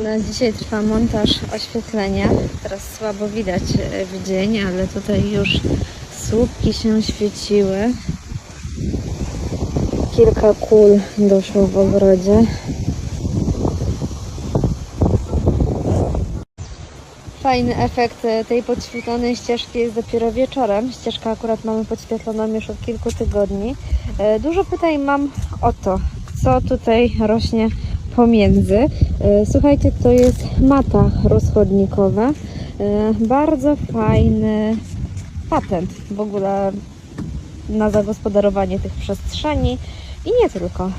U nas dzisiaj trwa montaż oświetlenia. Teraz słabo widać e, w dzień, ale tutaj już słupki się świeciły. Kilka kul doszło w ogrodzie. Fajny efekt e, tej podświetlonej ścieżki jest dopiero wieczorem. Ścieżkę akurat mamy podświetloną już od kilku tygodni. E, Dużo pytań mam o to, co tutaj rośnie pomiędzy. E, Słuchajcie, to jest mata rozchodnikowa. E, Bardzo fajny patent w ogóle na zagospodarowanie tych przestrzeni i nie tylko.